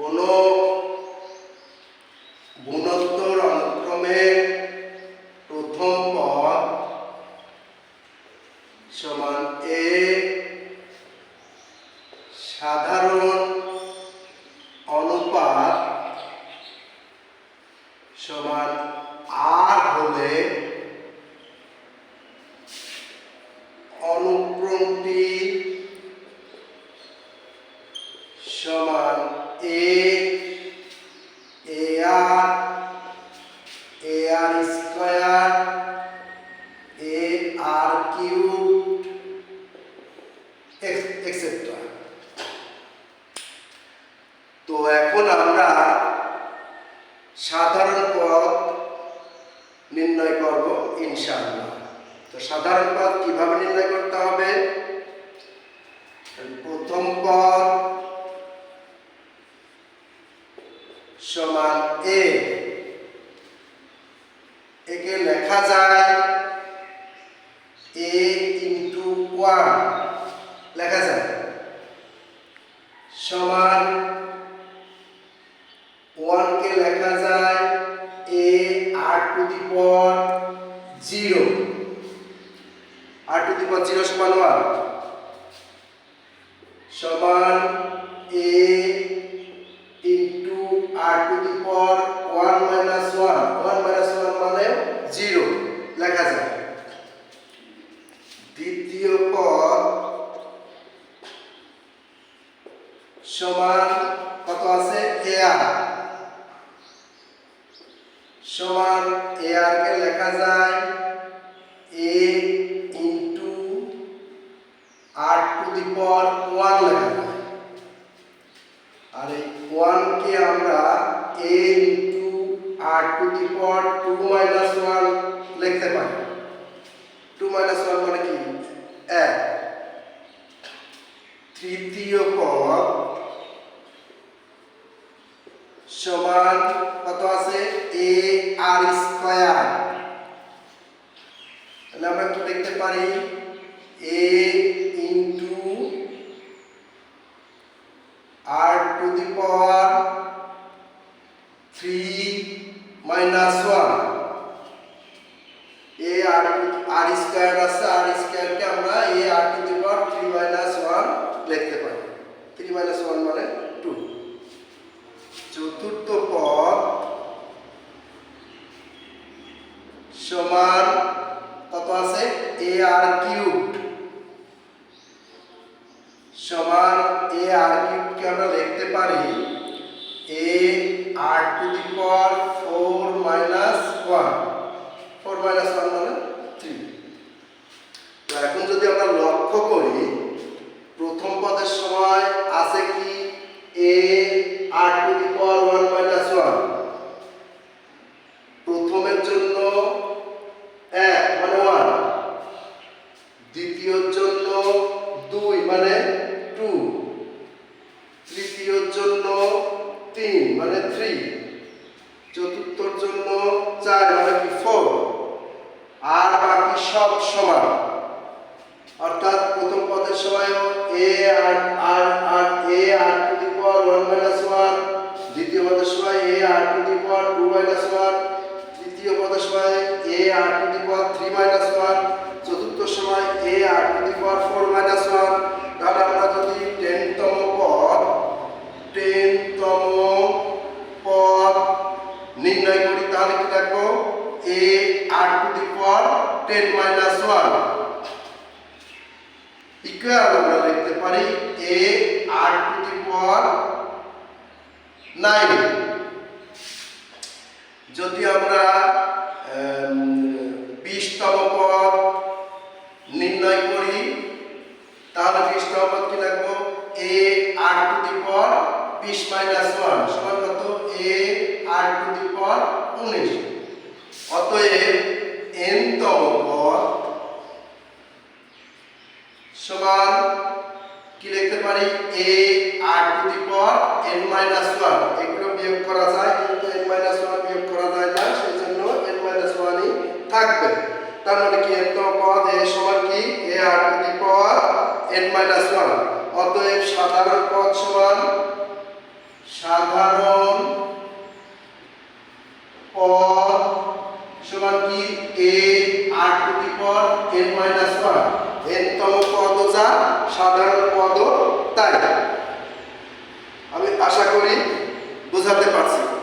কোনো গুণোত্তর অনুক্রমে প্রথম পদ সমান এ সাধারণ অনুপাত সমান আর হলে অনুক্রমটি সমান সাধারণ পদ নির্ণয় করব ইনশাআল্লাহ। তো সাধারণ পদ কীভাবে নির্ণয় করতে হবে? প্রথম পদ সমান এ একে লেখা যায় এ ইন্টু ওয়ান লেখা যায়। সমান ওয়ানকে লেখা যায় এ আর টু দি পর জিরো আর টু দি পর জিরো সমান ওয়ান সমান এ into r to the power one minus one one minus one মানে জিরো লেখা যায় দ্বিতীয় পদ সমান কত আছে? এ আর সমান এ আর কে লেখা যায় a into r to the power one লেখা যায়। আর এই ওয়ানকে আমরা a into r to the power two minus one লিখতে পারি টু মাইনাস ওয়ান মানে কি এক তৃতীয় পদ সমান কত আছে এ আর স্কয়ার তাহলে আমরা কি লিখতে পারি। A into r to the power three minus one a r r square আছে আর স্কয়ারকে আমরা a r to the power three minus one লিখতে পারি। থ্রি মাইনাস ওয়ান মানে টু চতুর্থ পদ সমান কত আছে এ আর কিউব সমান এ আমরা লিখতে পারি? A r to the power four minus one. Four minus one মানে থ্রি। তো এখন যদি আমরা লক্ষ্য করি, প্রথম পদের সময় আছে কি? A r to the power one minus one প্রথমের জন্য এক মানে ওয়ান দ্বিতীয়র জন্য দুই মানে টু তৃতীয়র জন্য তিন মানে থ্রি চতুর্থর জন্য চার মানে কি ফোর আর বাকি সব সমান। অর্থাৎ প্রথম পদের সময় a r r r a r to the power one minus one দ্বিতীয় পদের সময় a r to the power two minus one তৃতীয় পদের সময় a r to the power three minus one চতুর্থ সময় a r to the power four minus one তাহলে আমরা যদি টেনতম পদ টেনতম পদ নির্ণয় করি তাহলে কি দেখব a r to the power ten minus one equal আমরা লিখতে পারি a r to the power nine. যদি আমরা বিশতম পদ নির্ণয় করি, তাহলে বিশতম পদ কি লিখব এ আর টু দি পাওয়ার বিশ মাইনাস ওয়ান, সমান কত? এ আর টু দি পাওয়ার উনিশ। অতএব এন তম পদ সমান কি লিখতে পারি? A r to the power n minus এগুলো বিয়োগ করা যায়, কিন্তু মাইনাস ওয়ান বিয়োগ করা যায় না সেই জন্য এন মাইনাস থাকবে। তার মানে কি এন তম পদ? এ সমান কি? A r to the power n minus অতএব সাধারণ পদ সমান সাধারণ পদ সমান কি? A r to the power n minus এরতম পদ যা সাধারণ পদ তাই। আমি আশা করি বোঝাতে পারছি।